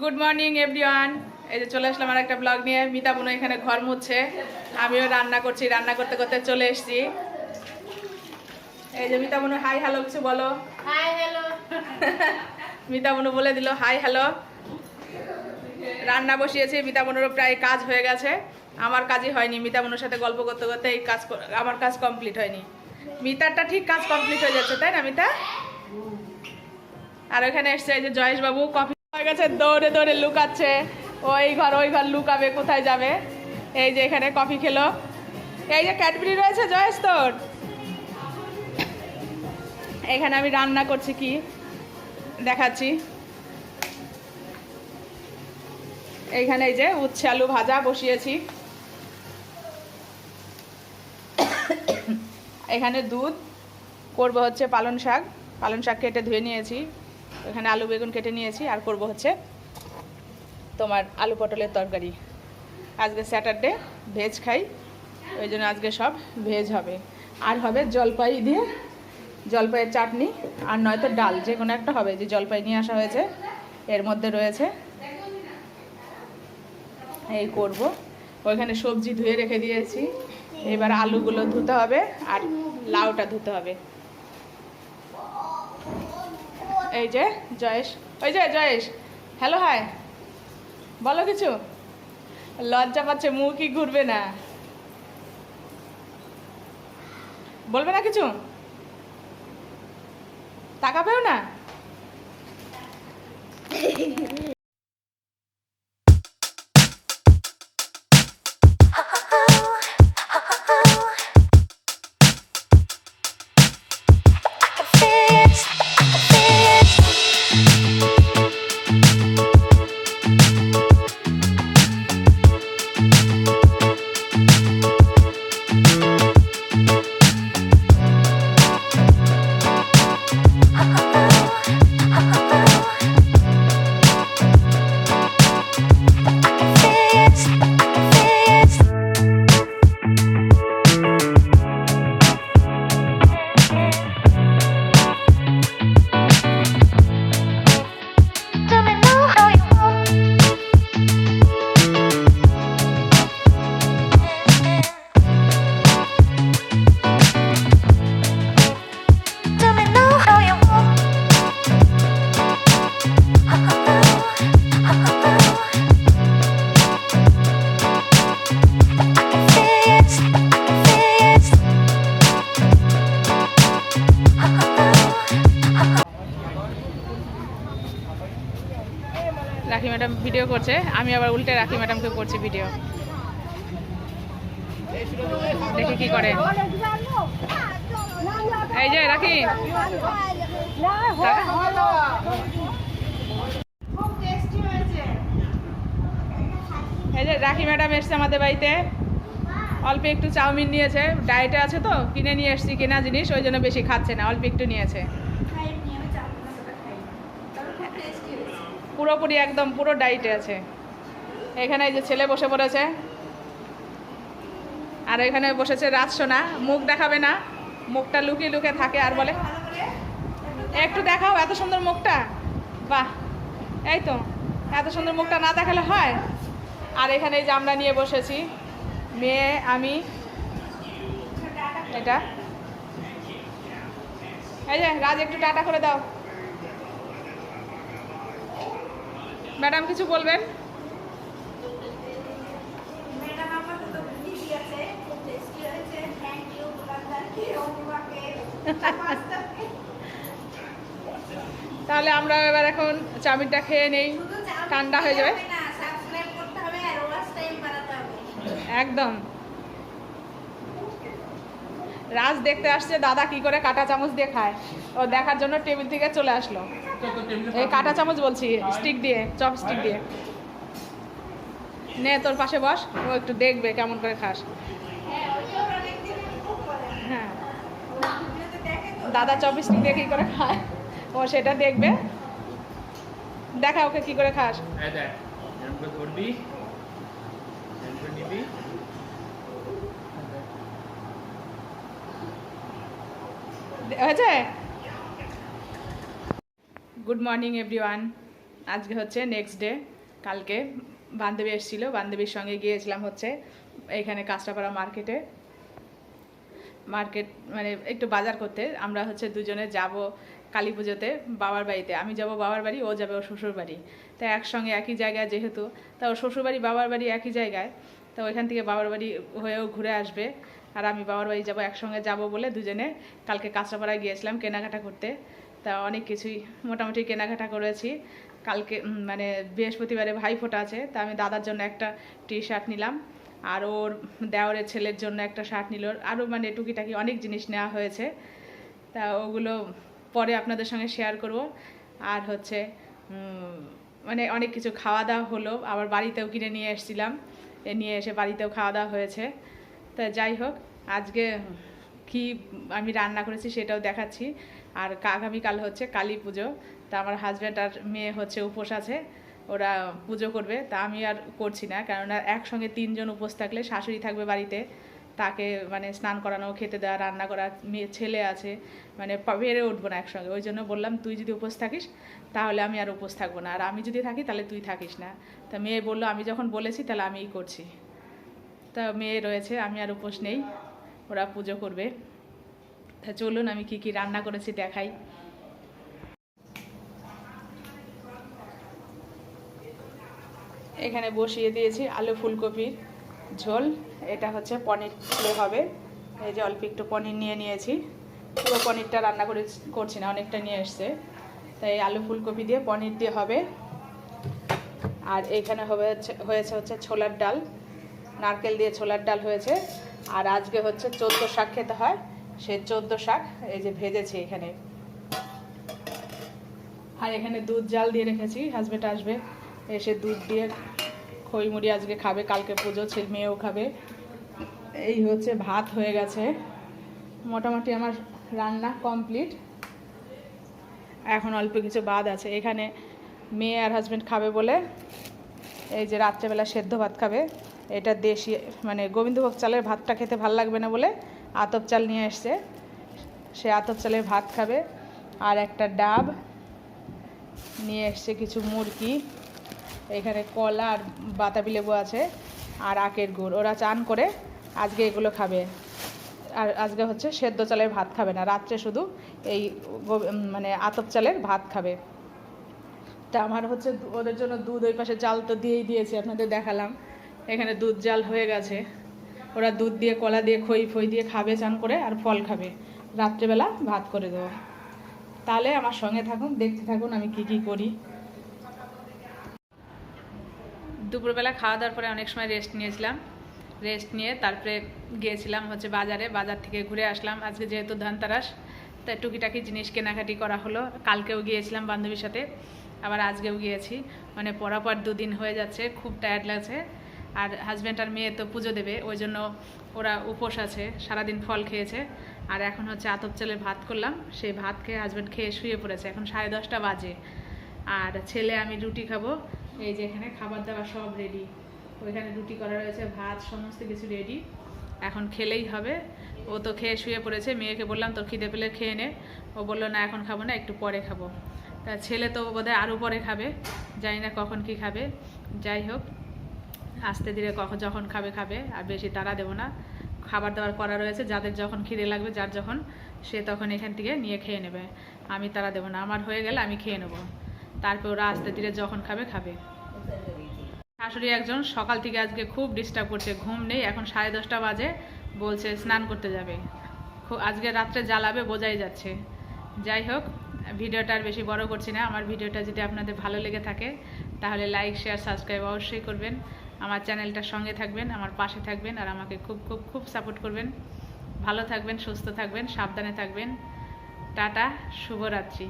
Good morning everyone এই যে চলে আসলাম আর একটা ব্লগ নিয়ে। মিতা বোন এখানে ঘর মুছছে। আমিও রান্না করছি। রান্না করতে করতে চলে এসেছি। এই যে মিতা বোন হাই হ্যালো কিছু বলো। হাই হ্যালো মিতা বোন বলে দিল হাই হ্যালো রান্না বসিয়েছি। মিতা বোনেরও প্রায় কাজ হয়ে গেছে। আমার কাজই হয়নি। মিতা বোনের সাথে গল্প করতে করতে এই কাজ আমার কাজ কমপ্লিট হয়নি। মিতারটা ঠিক কাজ কমপ্লিট হয়ে যাচ্ছে তাই না মিতা? আর ওখানে এসছে এই যে জয়েশ বাবু কফি হয়ে গেছে, দৌড়ে দৌড়ে লুকাচ্ছে। ওই ঘর ওই ঘর লুকাবে, কোথায় যাবে? এই যে এখানে কফি খেলো। এই যে ক্যাডবেরি রয়েছে, জয়েশ তোর? এখানে আমি রান্না করছি কি? দেখাচ্ছি। এইখানে এই যে উচ্ছে আলু ভাজা বসিয়েছি। এখানে দুধ, করব হচ্ছে পালন শাক। পালন শাক কেটে ধুয়ে নিয়েছি। এখানে আলু, বেগুন কেটে নিয়েছি। আর করব হচ্ছে তোমার আলু পটলের তরকারি। আজকে স্যাটারডে ভেজ খাই। ওই জন্য আজকে সব ভেজ হবে। আর হবে জলপাই দিয়ে জলপাইয়ের চাটনি। আর নয়তো ডাল, যে কোনো একটা হবে, যে জলপাই নিয়ে আসা হয়েছে, এর মধ্যে রয়েছে। এই করব। ওইখানে সবজি ধুয়ে রেখে দিয়েছি। এবার আলুগুলো ধুতে হবে আর লাউটা ধুতে হবে। এই যে, জয়েশ। ওই যে, জয়েশ। হ্যালো হাই বলো কিছু? লজ্জা পাচ্ছে, মুখ কি ঘুরবে না? বলবে না কিছু? তাকাবেও না? রাখি ম্যাডাম ভিডিও করছে, আমি আবার উল্টে রাখি ম্যাডামকে করছি ভিডিও। দেখি কি করে। এই যে, রাখি। এই যে, রাখি ম্যাডাম এসছে আমাদের বাড়িতে। অল্প একটু চাউমিন নিয়েছে। ডায়েটে আছে তো, কিনে নিয়ে এসছি কেনা জিনিস, ওই জন্য বেশি খাচ্ছে না, অল্প একটু নিয়েছে। পুরোপুরি একদম পুরো ডাইটে আছে। এখানে এই যে ছেলে বসে পড়েছে। আর এখানে বসেছে রাজসোনা। মুখ দেখাবে না। মুখটা লুকিয়ে লুকিয়ে থাকে আর বলে, একটু দেখাও এত সুন্দর মুখটা। বাহ, এই তো, এত সুন্দর মুখটা না দেখালে হয়? আর এখানে এই যে আমরা নিয়ে বসেছি, মেয়ে, আমি, এটা। এই যে, রাজ, একটু টাটা করে দাও। ম্যাডাম কিছু বলবেন? তাহলে আমরা এবার এখন চাউমিনটা খেয়ে নেই। ঠান্ডা হয়ে যাবে। একদম। রাজ দেখতে আসছে দাদা কি করে কাঁটা চামচ দিয়ে খায়। ও দেখার জন্য টেবিল থেকে চলে আসলো। এই কাঁটা চামচ বলছি স্টিক দিয়ে চপ স্টিক দিয়ে। নে তোর পাশে বস ও একটু দেখবে কেমন করে খাস। হ্যাঁ। দাদা চপ স্টিক দিয়ে কী করে খায় ও সেটা দেখবে। দেখা ওকে কি করে খাস। ধরবি এরকম করে নিবি হয়েছে? গুড মর্নিং এভরিওয়ান আজকে হচ্ছে নেক্সট ডে কালকে বান্ধবী এসেছিল। বান্ধবীর সঙ্গে গিয়েছিলাম হচ্ছে এখানে কাঁচরাপাড়া মার্কেটে মার্কেট মানে একটু বাজার করতে। আমরা হচ্ছে দুজনে যাব কালী পুজোতে বাবার বাড়িতে। আমি যাব বাবার বাড়ি, ও যাবে ওর শ্বশুর বাড়ি। তাই একসঙ্গে একই জায়গায় যেহেতু, তা ওর শ্বশুর বাড়ি বাবার বাড়ি একই জায়গায়। তো ওইখান থেকে বাবার বাড়ি হয়েও ঘুরে আসবে। আর আমি বাবার বাড়ি যাব, একসঙ্গে যাব বলে দুজনে। কালকে কাঁচরাপাড়ায় গিয়েছিলাম কেনাকাটা করতে। তা অনেক কিছুই, মোটামুটি কেনাকাটা করেছি। কালকে মানে বৃহস্পতিবারে ভাই ফোটা আছে, তা আমি দাদার জন্য একটা টি শার্ট নিলাম। আর ওর দেওরের ছেলের জন্য একটা শার্ট নিল। আরও মানে টুকিটাকি অনেক জিনিস নেওয়া হয়েছে। তা ওগুলো পরে আপনাদের সঙ্গে শেয়ার করব। আর হচ্ছে মানে অনেক কিছু খাওয়া দাওয়া হলো। আবার বাড়িতেও কিনে নিয়ে এসেছিলাম। নিয়ে এসে বাড়িতেও খাওয়া দাওয়া হয়েছে। তা যাই হোক, আজকে কি আমি রান্না করেছি সেটাও দেখাচ্ছি। আর আগামীকাল হচ্ছে কালী পুজো, তা আমার হাজব্যান্ড আর মেয়ে হচ্ছে উপোস আছে, ওরা পুজো করবে। তা আমি আর করছি না, কেননা একসঙ্গে তিনজন উপোস থাকলে শাশুড়ি থাকবে বাড়িতে, তাকে মানে স্নান করানো, খেতে দেওয়া, রান্না করা, মেয়ে, ছেলে আছে মানে বেড়ে উঠবো না একসঙ্গে। ওই জন্য বললাম, তুই যদি উপোস থাকিস, তাহলে আমি আর উপোস থাকব না। আর আমি যদি থাকি, তাহলে তুই থাকিস না। তা মেয়ে বলল, আমি যখন বলেছি, তাহলে আমিই করছি। তা মেয়ে রয়েছে, আমি আর উপোস নেই, ওরা পুজো করবে। তা চলুন, আমি কি কি রান্না করেছি দেখাই। এখানে বসিয়ে দিয়েছি আলু ফুলকপির ঝোল, এটা হচ্ছে পনির হবে। এই যে অল্প একটু পনির নিয়ে নিয়েছি। পুরো পনিরটা রান্না করে, করছি না, অনেকটা নিয়ে এসছে। তাই আলু ফুলকপি দিয়ে পনির দিয়ে হবে। আর এখানে হবে হচ্ছে হয়েছে হচ্ছে ছোলার ডাল। নারকেল দিয়ে ছোলার ডাল হয়েছে। আর আজকে হচ্ছে চোদ্দ শাক খেতে হয়। সে চোদ্দ শাক এই যে ভেজেছি এখানে। আর এখানে দুধ জাল দিয়ে রেখেছি হাজবেন্ড আসবে। এসে দুধ দিয়ে খই মুড়ি আজকে খাবে, কালকে পুজো, ছেলে মেয়েও খাবে। এই হচ্ছে ভাত হয়ে গেছে। মোটামুটি আমার রান্না কমপ্লিট। এখন অল্প কিছু বাদ আছে। এখানে মেয়ে আর হাজবেন্ড খাবে বলে এই যে রাত্রেবেলা সেদ্ধ ভাত খাবে। এটা দেশি মানে গোবিন্দভোগ চালের ভাতটা খেতে ভালো লাগবে না বলে আতপ চাল নিয়ে এসছে। সে আতপ চালের ভাত খাবে। আর একটা ডাব নিয়ে এসছে কিছু মুরগি। এখানে কলা আর বাতাবি লেবু আছে আর আখের গুড়। ওরা চান করে আজকে এগুলো খাবে। আর আজকে হচ্ছে সেদ্ধ চালের ভাত খাবে না, রাত্রে শুধু এই মানে আতপ চালের ভাত খাবে। তা আমার হচ্ছে ওদের জন্য দুধ ওই পাশে জাল তো দিয়েই দিয়েছি, আপনাদের দেখালাম। এখানে দুধ জাল হয়ে গেছে। ওরা দুধ দিয়ে, কলা দিয়ে, খই ফই দিয়ে খাবে, চান করে, আর ফল খাবে। রাত্রেবেলা ভাত করে দেবো। তাহলে আমার সঙ্গে থাকুন, দেখতে থাকুন আমি কি কি করি। দুপুরবেলা খাওয়া দাওয়ার পরে অনেক সময় রেস্ট নিয়েছিলাম। রেস্ট নিয়ে তারপরে গিয়েছিলাম হচ্ছে বাজারে, বাজার থেকে ঘুরে আসলাম। আজকে যেহেতু ধানতারাস তাই টুকিটাকি জিনিস কেনাকাটি করা হলো। কালকেও গিয়েছিলাম বান্ধবীর সাথে, আবার আজকেও গিয়েছি। মানে পরাপর দুদিন হয়ে যাচ্ছে, খুব টায়ার্ড লাগছে। আর হাজব্যান্ড আর মেয়ে তো পুজো দেবে, ওই জন্য ওরা উপোস আছে, সারাদিন ফল খেয়েছে। আর এখন হচ্ছে আতপ চালের ভাত করলাম, সেই ভাত খেয়ে হাজব্যান্ড খেয়ে শুয়ে পড়েছে, এখন সাড়ে দশটা বাজে। আর ছেলে আমি রুটি খাব, এই যে এখানে খাবার দাবার সব রেডি ওইখানে রুটি করা রয়েছে, ভাত, সমস্ত কিছু রেডি এখন খেলেই হবে। ও তো খেয়ে শুয়ে পড়েছে, মেয়েকে বললাম, তোর খিদে পেলে খেয়ে নে। ও বলল, না, এখন খাব না, একটু পরে খাব। তা ছেলে তো বোধহয় আরও পরে খাবে, জানি না কখন কি খাবে। যাই হোক আস্তে ধীরে কখন যখন খাবে খাবে, আর বেশি তাড়া দেবো না। খাবার দাবার করা রয়েছে, যাদের যখন খিদে লাগবে, যার যখন, সে তখন এখান থেকে নিয়ে খেয়ে নেবে। আমি তারা দেবো না, আমার হয়ে গেলে আমি খেয়ে নেব। তারপর ওরা আস্তে ধীরে যখন খাবে খাবে। শাশুড়ি একজন সকাল থেকে আজকে খুব ডিস্টার্ব করছে, ঘুম নেই, এখন সাড়ে দশটা বাজে, বলছে স্নান করতে যাবে। আজকে রাত্রে জ্বালাবে, বোঝাই যাচ্ছে। যাই হোক, ভিডিওটা আর বেশি বড় করছি না। আমার ভিডিওটা যদি আপনাদের ভালো লেগে থাকে, তাহলে লাইক শেয়ার সাবস্ক্রাইব অবশ্যই করবেন। আমার চ্যানেলটার সঙ্গে থাকবেন, আমার পাশে থাকবেন আর আমাকে খুব খুব খুব সাপোর্ট করবেন। ভালো থাকবেন, সুস্থ থাকবেন, সাবধানে থাকবেন। টাটা, শুভরাত্রি।